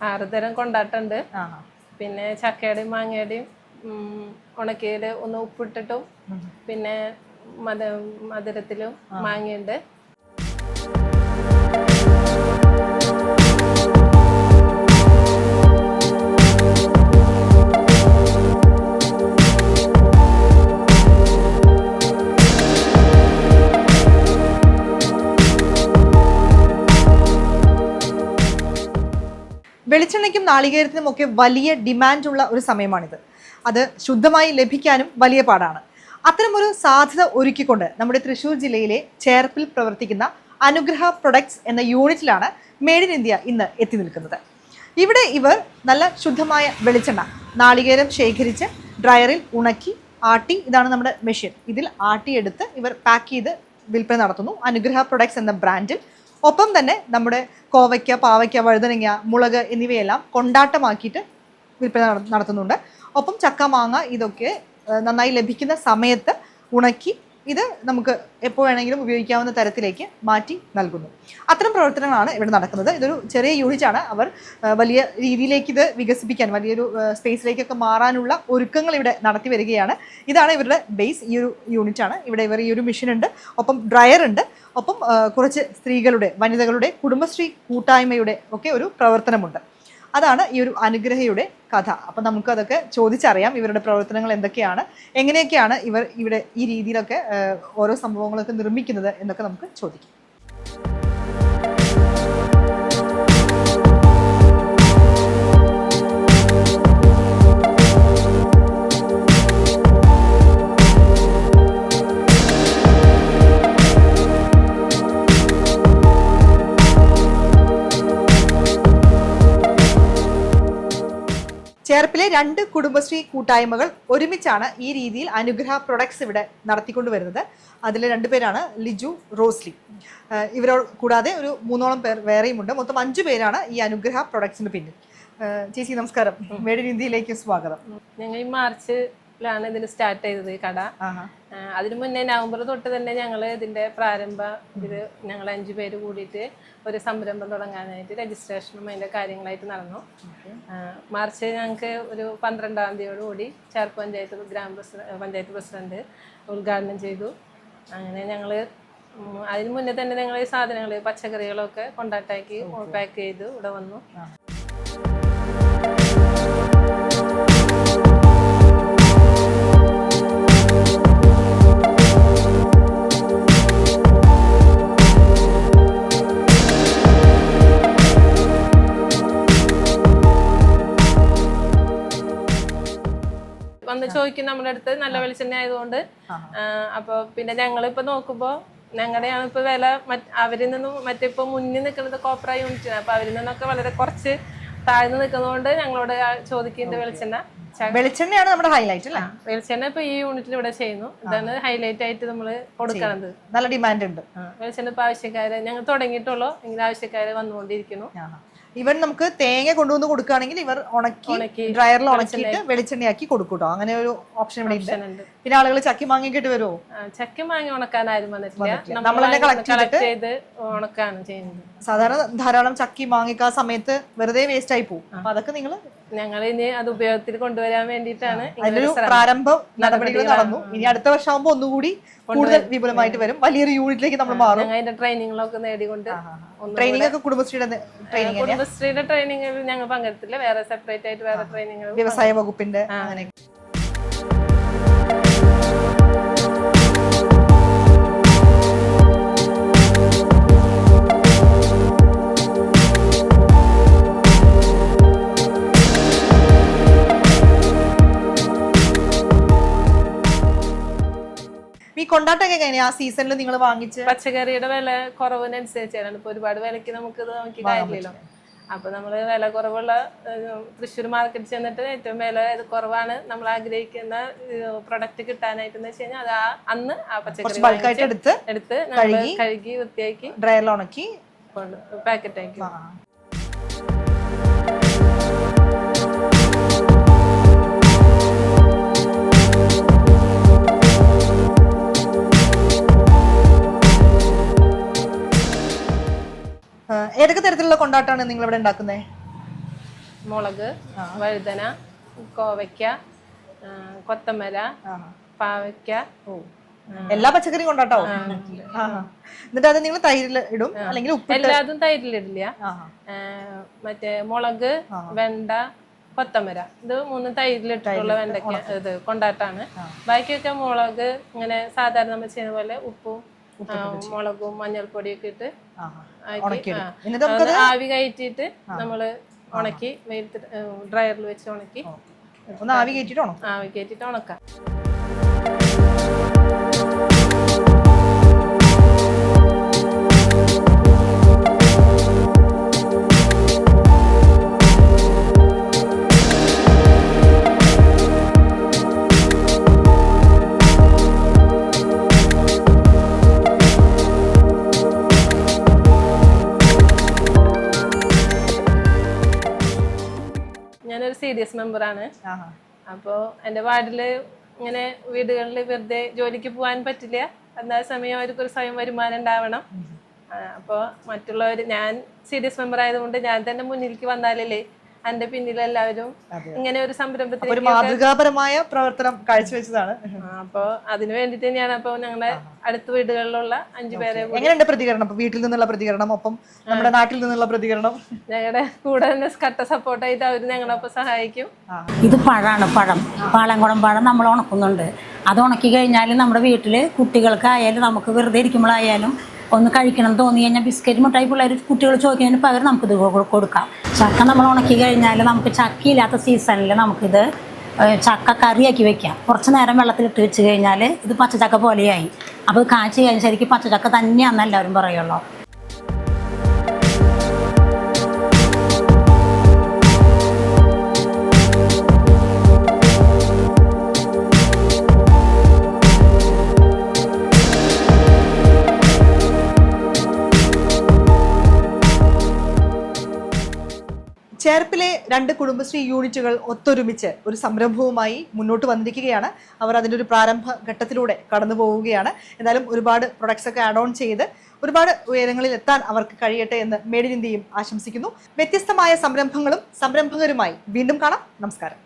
ആറ് തരം കൊണ്ടാട്ടുണ്ട് പിന്നെ ചക്കയുടെയും മാങ്ങയുടെയും ഉണക്കിയത് ഒന്ന് ഉപ്പിട്ടിട്ടും പിന്നെ മധ മധുരത്തിലും മാങ്ങയുണ്ട്. നാളികേരത്തിനും ഒക്കെ വലിയ ഡിമാൻഡുള്ള ഒരു സമയമാണിത്. അത് ശുദ്ധമായി ലഭിക്കാനും വലിയ പാടാണ്. അത്തരമൊരു സാധ്യത ഒരുക്കിക്കൊണ്ട് നമ്മുടെ തൃശ്ശൂർ ജില്ലയിലെ ചേർപ്പിൽ പ്രവർത്തിക്കുന്ന അനുഗ്രഹ പ്രൊഡക്ട്സ് എന്ന യൂണിറ്റിലാണ് മെയ്ഡ് ഇൻ ഇന്ത്യ ഇന്ന് എത്തി നിൽക്കുന്നത്. ഇവിടെ ഇവർ നല്ല ശുദ്ധമായ വെളിച്ചെണ്ണ നാളികേരം ശേഖരിച്ച് ഡ്രയറിൽ ഉണക്കി ആട്ടി ഇതാണ് നമ്മുടെ മെഷീൻ. ഇതിൽ ആട്ടിയെടുത്ത് ഇവർ പാക്ക് ചെയ്ത് വിൽപ്പന നടത്തുന്നു. അനുഗ്രഹ പ്രൊഡക്ട്സ് എന്ന ബ്രാൻഡിൽ ഒപ്പം തന്നെ നമ്മുടെ കോവയ്ക്ക പാവയ്ക്ക വഴുതനങ്ങ മുളക് എന്നിവയെല്ലാം കൊണ്ടാട്ടമാക്കിയിട്ട് വിൽപ്പന നട- നടത്തുന്നുണ്ട്. ഒപ്പം ചക്ക മാങ്ങ ഇതൊക്കെ നന്നായി ലഭിക്കുന്ന സമയത്ത് ഉണക്കി ഇത് നമുക്ക് എപ്പോൾ വേണമെങ്കിലും ഉപയോഗിക്കാവുന്ന തരത്തിലേക്ക് മാറ്റി നൽകുന്നു. അത്തരം പ്രവർത്തനങ്ങളാണ് ഇവിടെ നടക്കുന്നത്. ഇതൊരു ചെറിയ യൂണിറ്റാണ് അവർ വലിയ രീതിയിലേക്ക് ഇത് വികസിപ്പിക്കാൻ വലിയൊരു സ്പേസിലേക്കൊക്കെ മാറാനുള്ള ഒരുക്കങ്ങൾ ഇവിടെ നടത്തി വരികയാണ്. ഇതാണ് ഇവരുടെ ബേസ് ഈ ഒരു യൂണിറ്റാണ് ഇവിടെ ഇവർ ഈ ഒരു മെഷീൻ ഉണ്ട്. ഒപ്പം ഡ്രയർ ഉണ്ട്. ഒപ്പം കുറച്ച് സ്ത്രീകളുടെ വനിതകളുടെ കുടുംബശ്രീ കൂട്ടായ്മയുടെ ഒക്കെ ഒരു പ്രവർത്തനമുണ്ട്. അതാണ് ഈ ഒരു അനുഗ്രഹയുടെ കഥ. അപ്പം നമുക്കതൊക്കെ ചോദിച്ചറിയാം ഇവരുടെ പ്രവർത്തനങ്ങൾ എന്തൊക്കെയാണ് എങ്ങനെയൊക്കെയാണ് ഇവർ ഇവിടെ ഈ രീതിയിലൊക്കെ ഓരോ സംഭവങ്ങളൊക്കെ നിർമ്മിക്കുന്നത് എന്നൊക്കെ നമുക്ക് ചോദിക്കാം. ചേർപ്പിലെ രണ്ട് കുടുംബശ്രീ കൂട്ടായ്മകൾ ഒരുമിച്ചാണ് ഈ രീതിയിൽ അനുഗ്രഹ പ്രൊഡക്ട്സ് ഇവിടെ നടത്തിക്കൊണ്ട് വരുന്നത് അതിൽ രണ്ടുപേരാണ് ലിജു റോസ്ലി. ഇവരോ കൂടാതെ ഒരു മൂന്നോളം പേർ വേറെയുമുണ്ട് മൊത്തം അഞ്ചു പേരാണ് ഈ അനുഗ്രഹ പ്രൊഡക്ട്സിന് പിന്നിൽ. ചേച്ചി നമസ്കാരം. മേഡ് ഇൻ ഇന്ത്യയിലേക്ക് സ്വാഗതം. ഞങ്ങൾ ഈ മാർച്ചിലാണ് ഇതിന് സ്റ്റാർട്ട് ചെയ്തത് ഈ കട. അതിനു മുന്നേ നവംബർ തൊട്ട് തന്നെ ഞങ്ങൾ ഇതിന്റെ പ്രാരംഭ ഇത് ഞങ്ങൾ അഞ്ചു പേര് കൂടിയിട്ട് ഒരു സംരംഭം തുടങ്ങാനായിട്ട് രജിസ്ട്രേഷനും അതിന്റെ കാര്യങ്ങളായിട്ട് നടന്നു. മാർച്ച് ഞങ്ങൾക്ക് ഒരു പന്ത്രണ്ടാം തീയതിയോട് കൂടി ചേർപ്പ് പഞ്ചായത്ത് ഗ്രാമപ്രസിഡന്റ് പഞ്ചായത്ത് പ്രസിഡന്റ് ഉദ്ഘാടനം ചെയ്തു. അങ്ങനെ ഞങ്ങൾ അതിനു മുന്നേ തന്നെ ഞങ്ങൾ സാധനങ്ങൾ പച്ചക്കറികളൊക്കെ കൊണ്ടാട്ടാക്കി പാക്ക് ചെയ്ത് ഇവിടെ വന്നു. ചോദിക്കും നമ്മുടെ അടുത്ത്. നല്ല വെളിച്ചെണ്ണ ആയതുകൊണ്ട്. അപ്പൊ പിന്നെ ഞങ്ങൾ ഇപ്പൊ നോക്കുമ്പോ ഞങ്ങളുടെയാണ് ഇപ്പൊ വില അവരിൽ നിന്നും മറ്റേ ഇപ്പൊ മുന്നിൽ നിൽക്കുന്നത് കോപ്ര യൂണിറ്റ് അപ്പൊ അവരിൽ നിന്നൊക്കെ വളരെ കുറച്ച് താഴ്ന്നു നിൽക്കുന്നതുകൊണ്ട് ഞങ്ങളോട് ചോദിക്കുന്നുണ്ട് വെളിച്ചെണ്ണ. വെളിച്ചെണ്ണയാണ് നമ്മുടെ ഹൈലൈറ്റ് അല്ലേ? വെളിച്ചെണ്ണ ഇപ്പൊ ഈ യൂണിറ്റിൽ ഇവിടെ ചെയ്യുന്നു. ഇതാണ് ഹൈലൈറ്റ് ആയിട്ട് നമ്മൾ കൊടുക്കണത്. നല്ല ഡിമാൻഡ് ഉണ്ട്. വെളിച്ചെണ്ണ ഇപ്പൊ ആവശ്യക്കാര് ഞങ്ങൾ തുടങ്ങിയിട്ടുള്ളൂ. എങ്കിലും ആവശ്യക്കാര് വന്നുകൊണ്ടിരിക്കുന്നു. ഇവൻ നമുക്ക് തേങ്ങ കൊണ്ടുവന്ന് കൊടുക്കുകയാണെങ്കിൽ ഇവർ ഉണക്കി ഡ്രയറിൽ ഉണക്കിയിട്ട് വെളിച്ചെണ്ണയാക്കി കൊടുക്കൂട്ടോ അങ്ങനെ ഒരു ഓപ്ഷൻ ഇവിടെ ഉണ്ട്. പിന്നെ ആളുകൾ ചക്കി മാങ്ങിക്കിട്ട് വരുമോ ചക്കി മാങ്ങി വന്നിട്ടില്ല. നമ്മൾ നമ്മൾ തന്നെ കളക്ട് ചെയ്ത് ഉണക്കാണ് ചെയ്യുന്നത്. സാധാരണ ധാരാളം ചക്കി മാങ്ങിക്കാ സമയത്ത് വെറുതെ വേസ്റ്റ് ആയി പോകും അപ്പൊ അതൊക്കെ നിങ്ങൾ ഞങ്ങൾ ഇനി അത് ഉപയോഗത്തിൽ കൊണ്ടുവരാൻ വേണ്ടിയിട്ടാണ് ഒരു പ്രാരംഭ നടപടികൾ നടന്നു. ഇനി അടുത്ത വർഷം ആകുമ്പോൾ ഒന്നുകൂടി കൂടുതൽ വിപുലമായിട്ട് വരും. വലിയൊരു യൂണിറ്റിലേക്ക് നമ്മൾ മാറും. അതിന്റെ ട്രെയിനിങ്ങളൊക്കെ നേടിക്കൊണ്ട് ട്രെയിനിംഗ് ട്രെയിനിങ് ഒക്കെ കുടുംബശ്രീയുടെ ട്രെയിനിങ് കുടുംബശ്രീയുടെ ട്രെയിനിങ്ങിൽ ഞങ്ങൾ പങ്കെടുത്തില്ല. വേറെ സെപ്പറേറ്റ് ആയിട്ട് വേറെ ട്രെയിനിങ് വ്യവസായ വകുപ്പിന്റെ അങ്ങനെ കൊണ്ടാട്ടൊക്കെ കഴിഞ്ഞ ആ സീസണിൽ നിങ്ങൾ വാങ്ങിച്ച്? പച്ചക്കറിയുടെ വില കുറവിനനുസരിച്ചാണ്. ഇപ്പൊ ഒരുപാട് വിലക്ക് നമുക്ക് ഇത് നോക്കി കാര്യമില്ലല്ലോ. അപ്പൊ നമ്മൾ വില കുറവുള്ള തൃശ്ശൂർ മാർക്കറ്റ് ചെന്നിട്ട് ഏറ്റവും വില കുറവാണ് നമ്മൾ ആഗ്രഹിക്കുന്ന പ്രൊഡക്റ്റ് കിട്ടാനായിട്ട് എന്ന് വെച്ച് കഴിഞ്ഞാൽ അത് ആ അന്ന് ആ പച്ചക്കറി എടുത്ത് എടുത്ത് കഴുകി വൃത്തിയാക്കി ഡ്രയറിൽ ഉണക്കി പാക്കറ്റ് ആക്കി. ഏതൊക്കെ തരത്തിലുള്ള കൊണ്ടാട്ടാണ് നിങ്ങൾ ഇവിടെ ഉണ്ടാക്കുന്നത് മുളക് വഴുതന കോവയ്ക്ക കൊത്തമര പാവയ്ക്ക. എല്ലാ പച്ചക്കറിയും കൊണ്ടാട്ടോ. എന്നിട്ട് അത് നിങ്ങൾ തൈരിൽ ഇടും അല്ലെങ്കിൽ എല്ലാതും തൈരിലിടില്ല. മറ്റേ മുളക് വെണ്ട കൊത്തമര. ഇത് മൂന്ന് തൈരിലിട്ടിട്ടുള്ള വെണ്ടയ്ക്ക ഇത് കൊണ്ടാട്ടാണ്. ബാക്കിയൊക്കെ മുളക് ഇങ്ങനെ സാധാരണ നമ്മൾ ചെയ്യുന്ന പോലെ ഉപ്പും മുളകും മഞ്ഞൾപ്പൊടിയൊക്കെ ഇട്ട് ആവി കയറ്റിയിട്ട് നമ്മൾ ഉണക്കി വെയിലത്ത് ഡ്രയറിൽ വെച്ച് ഉണക്കി ഒന്ന് ആവി കയറ്റിട്ട് ആവി കയറ്റിട്ട് ഉണക്കാം. സി ഡി എസ് മെമ്പറാണ്. അപ്പോൾ എന്റെ വാർഡിൽ ഇങ്ങനെ വീടുകളിൽ വെറുതെ ജോലിക്ക് പോകാൻ പറ്റില്ല. എന്താ സമയം അവർക്കൊരു സ്വയം വരുമാനം ഉണ്ടാവണം. അപ്പോൾ മറ്റുള്ളവർ ഞാൻ സി ഡി എസ് മെമ്പർ ആയതുകൊണ്ട് ഞാൻ തന്നെ മുന്നിലേക്ക് വന്നാലല്ലേ എന്റെ പിന്നിലെല്ലാവരും എല്ലാവരും ഇങ്ങനെ ഒരു ഒരു സംരംഭത്തിൽ മാതൃകാപരമായ പ്രവർത്തനം കാഴ്ചവെച്ചതാണ് അപ്പൊ അതിന് വേണ്ടിട്ട് തന്നെയാണ് അപ്പൊ ഞങ്ങളുടെ അടുത്ത വീടുകളിലുള്ള അഞ്ചു പേരെ എങ്ങനെയുണ്ട് പ്രതികരണം? അപ്പൊ വീട്ടിൽ നിന്നുള്ള പ്രതികരണം ഒപ്പം നമ്മുടെ നാട്ടിൽ നിന്നുള്ള പ്രതികരണം. ഞങ്ങളുടെ കൂടെ തന്നെ കട്ട സപ്പോർട്ടായിട്ട് അവർ ഞങ്ങളൊപ്പം സഹായിക്കും. ഇത് പഴമാണ് പഴം. പാളംകുളം പഴം നമ്മൾ ഉണക്കുന്നുണ്ട്. അത് ഉണക്കി കഴിഞ്ഞാൽ നമ്മുടെ വീട്ടിൽ കുട്ടികൾക്കായാലും നമുക്ക് വെറുതെ ഇരിക്കുമ്പോഴായാലും ഒന്ന് കഴിക്കണം തോന്നി കഴിഞ്ഞാൽ ബിസ്ക്കറ്റ് മിഠായി പിള്ളേർ കുട്ടികൾ ചോദിക്കുന്നതിന് പകരം നമുക്കിത് കൊടുക്കാം. ചക്ക നമ്മൾ ഉണക്കി കഴിഞ്ഞാൽ നമുക്ക് ചക്കയില്ലാത്ത സീസണിൽ നമുക്കിത് ചക്ക കറിയാക്കി വെക്കാം. കുറച്ച് നേരം വെള്ളത്തിലിട്ട് വെച്ച് കഴിഞ്ഞാൽ ഇത് പച്ചച്ചക്ക പോലെയായി. അപ്പോൾ കാച്ചി കഴിഞ്ഞാൽ ശരിക്കും പച്ചച്ചക്ക തന്നെയാണെന്ന് എല്ലാവരും പറയുള്ളൂ. ചേർപ്പിലെ രണ്ട് കുടുംബശ്രീ യൂണിറ്റുകൾ ഒത്തൊരുമിച്ച് ഒരു സംരംഭവുമായി മുന്നോട്ട് വന്നിരിക്കുകയാണ്. അവർ അതിന്റെ ഒരു പ്രാരംഭ ഘട്ടത്തിലൂടെ കടന്നു പോവുകയാണ്. എന്തായാലും ഒരുപാട് പ്രൊഡക്ട്സ് ഒക്കെ ആഡ് ഓൺ ചെയ്ത് ഒരുപാട് ഉയരങ്ങളിൽ എത്താൻ അവർക്ക് കഴിയട്ടെ എന്ന് മേഡ് ഇൻ ഇന്ത്യയും ആശംസിക്കുന്നു. വ്യത്യസ്തമായ സംരംഭങ്ങളും സംരംഭകരുമായി വീണ്ടും കാണാം. നമസ്കാരം.